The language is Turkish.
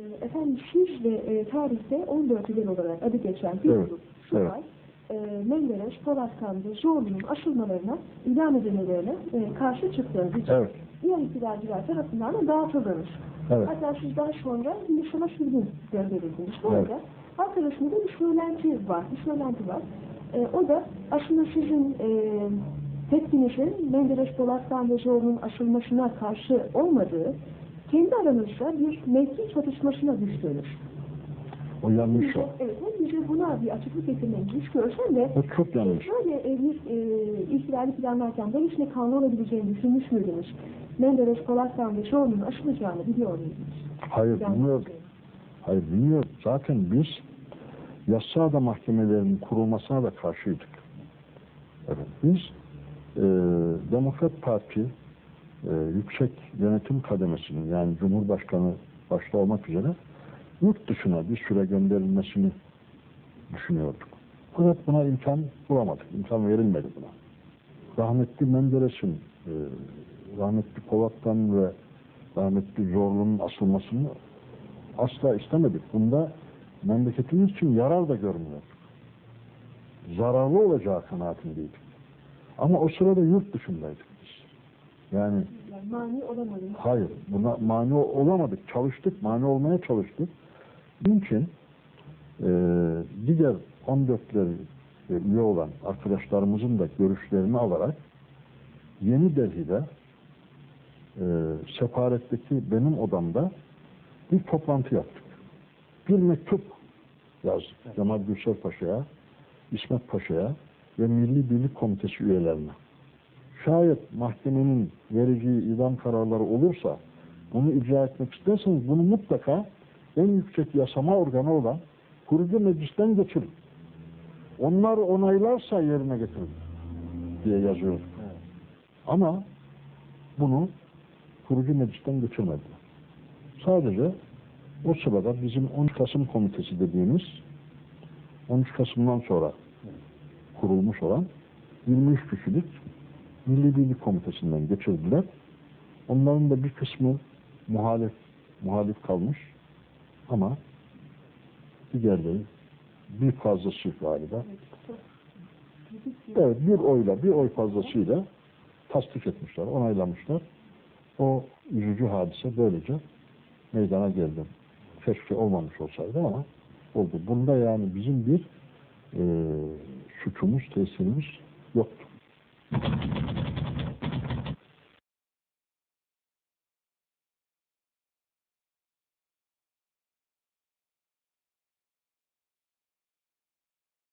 Ee, Efendim siz de e, tarihte 14 yıl olarak adı geçen bir Evet, grup evet. e, Menderes, Polatkan ve Zorlu'nun asılmalarına, ilan edilmelerine e, karşı çıktığınız için Evet. diğer iktidarcılar tarafından da dağıtıldınız. Evet. Hatta siz daha sonra Hindistan'a sürgün gönderildiniz. Bu Evet. arada halk arasında bir söylenti var, bir söylenti var. E, o da aslında sizin e, tepkinizin Menderes, Polatkan ve Zorlu'nun asılmasına karşı olmadığı, kendi aranızda bir mevki çatışmasına düştünüz. O yanlış o. Evet, hem bize buna bir açıklık getirmenizi istiyorsan ve O çok yanlış. şöyle e, bir e, ihtilali planlarken böylesine kanlı olabileceğini düşünmüş müydünüz? Menderes, Polatkan ve Zorlu'nun aşılacağını biliyor muydunuz? Hayır Yani- bilmiyor. Hayır bilmiyor. Zaten biz yassada mahkemelerinin kurulmasına da karşıydık. Evet. Biz e, Demokrat Parti e, yüksek yönetim kademesinin yani Cumhurbaşkanı başta olmak üzere yurt dışına bir süre gönderilmesini düşünüyorduk. Fakat buna imkan bulamadık. İmkan verilmedi buna. Rahmetli Menderes'in e, rahmetli Polat'tan ve rahmetli Zorlu'nun asılmasını asla istemedik. Bunda memleketimiz için yarar da görmüyorduk. Zararlı olacağı kanaatindeydik. Ama o sırada yurt dışındaydık. Yani mani olamadınız. hayır, buna mani olamadık. Çalıştık, mani olmaya çalıştık. Bunun için e, diğer 14'leri e, üye olan arkadaşlarımızın da görüşlerini alarak Yeni Delhi'de e, sefaretteki benim odamda bir toplantı yaptık. Bir mektup yazdık Cemal Gürsel Paşa'ya, İsmet Paşa'ya ve Milli Birlik Komitesi üyelerine. Şayet mahkemenin vereceği idam kararları olursa bunu icra etmek isterseniz bunu mutlaka en yüksek yasama organı olan kurucu meclisten geçirin. Onlar onaylarsa yerine getirin diye yazıyorduk. Ama bunu kurucu meclisten geçirmediler. Sadece o sırada bizim 13 Kasım Komitesi dediğimiz 13 Kasım'dan sonra kurulmuş olan 23 kişilik Milli Birlik Komitesi'nden geçirdiler. Onların da bir kısmı muhalif, muhalif kalmış ama diğerleri bir fazlası galiba. Evet bir oyla, bir oy fazlasıyla tasdik etmişler, onaylamışlar. O üzücü hadise böylece meydana geldi. Keşke olmamış olsaydı ama oldu. Bunda yani bizim bir e, suçumuz, tesirimiz yoktu.